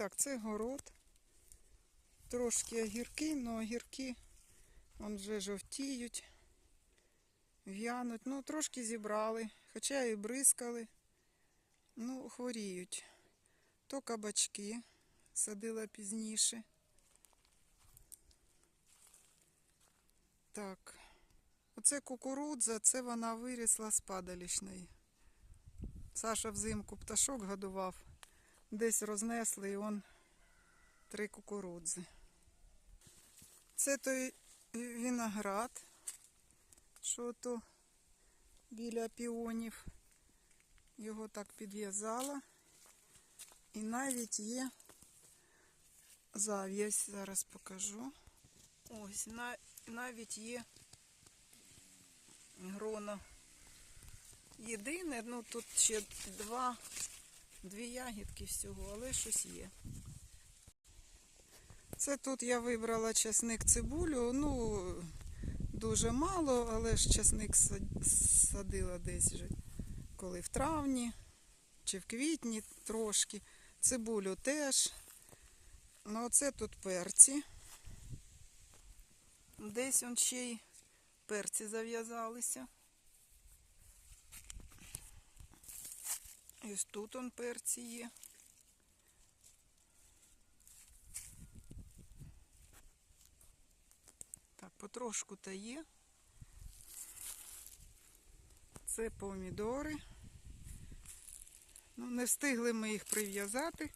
Так, це город. Трошки огірки, але огірки вон вже жовтіють, в'януть. Ну, трошки зібрали, хоча і бризкали. Ну, хворіють. То кабачки садила пізніше. Так. Оце кукурудза, це вона вирісла з падалішної. Саша взимку пташок годував. Десь рознесли і он три кукурудзи. Це той виноград, що то біля піонів. Його так підв'язала. І навіть є зав'язь, зараз покажу. Ось, на- навіть є грона. Єдине, ну тут ще два, дві ягідки всього, але щось є. Це тут я вибрала часник цибулю. Ну, дуже мало, але ж часник садила десь вже коли в травні чи в квітні трошки. Цибулю теж. Ну, оце тут перці. Десь он ще й перці зав'язалися. І ось тут он перці є. Так, потрошку та є. Це помідори. Ну, не встигли ми їх прив'язати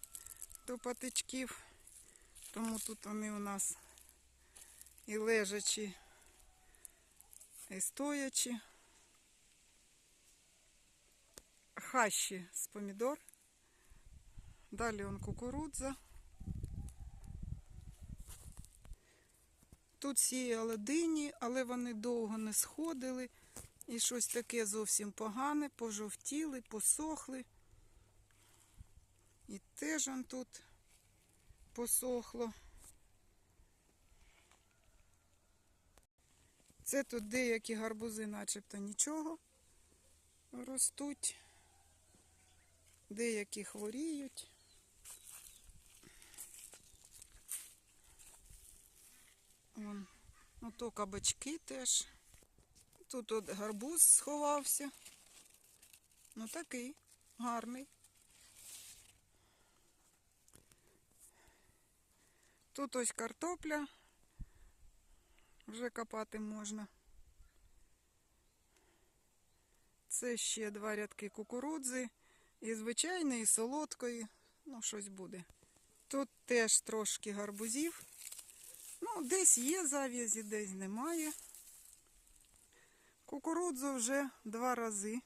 до патичків, тому тут вони у нас і лежачі, і стоячі. Хащі з помідор. Далі он кукурудза. Тут сіяли дині, але вони довго не сходили. І щось таке зовсім погане, пожовтіли, посохли. І теж он тут посохло. Це тут деякі гарбузи начебто нічого ростуть. Деякі хворіють. Вон, ну кабачки теж. Тут от гарбуз сховався. Ну такий гарний. Тут ось картопля. Вже копати можна. Це ще два рядки кукурудзи. І звичайної, і солодкої. Ну, щось буде. Тут теж трошки гарбузів. Ну, десь є зав'язі, десь немає. Кукурудзу вже два рази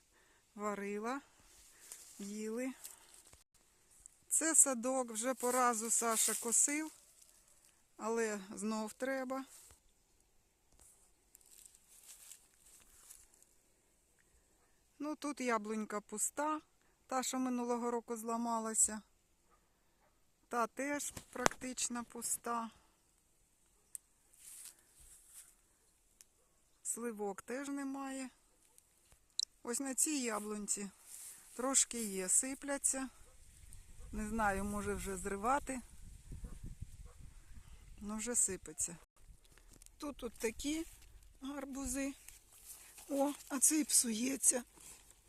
варила, їли. Це садок, вже по разу Саша косив, але знов треба. Ну, тут яблунька пуста, та, що минулого року зламалася. Та теж практично пуста. Сливок теж немає. Ось на цій яблунці трошки є, сипляться. Не знаю, може вже зривати. Ну вже сипеться. Тут от такі гарбузи. О, а цей псується.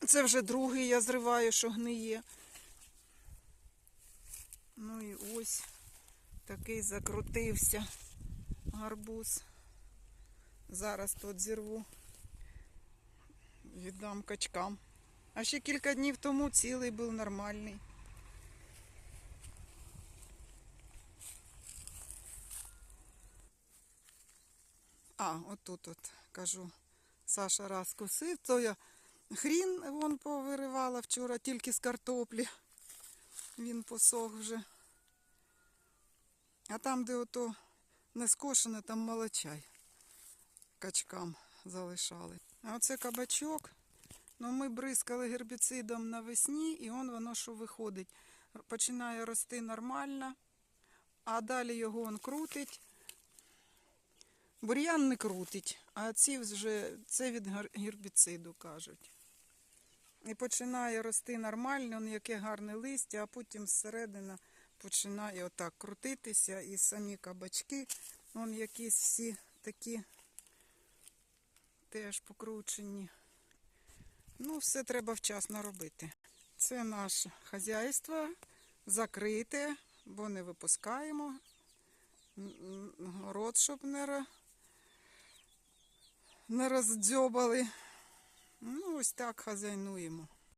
Це вже другий я зриваю, що гниє. Ну і ось такий закрутився гарбуз. Зараз тут зірву. Віддам качкам. А ще кілька днів тому цілий був нормальний. А, отут от кажу. Саша раз косив, то я хрін вон повиривала вчора тільки з картоплі. Він посох вже. А там, де ото не скошене, там молочай качкам залишали. А оце кабачок. Ну, ми бризкали гербіцидом навесні, і он воно що виходить. Починає рости нормально, а далі його он крутить. Бур'ян не крутить, а ці вже це від гербіциду кажуть. І починає рости нормально, яке гарне листя, а потім зсередина починає отак крутитися, і самі кабачки, вон якісь всі такі теж покручені. Ну, все треба вчасно робити. Це наше хазяйство закрите, бо не випускаємо. Город, щоб не роздзьобали. Ну, ось так хазяйнуємо.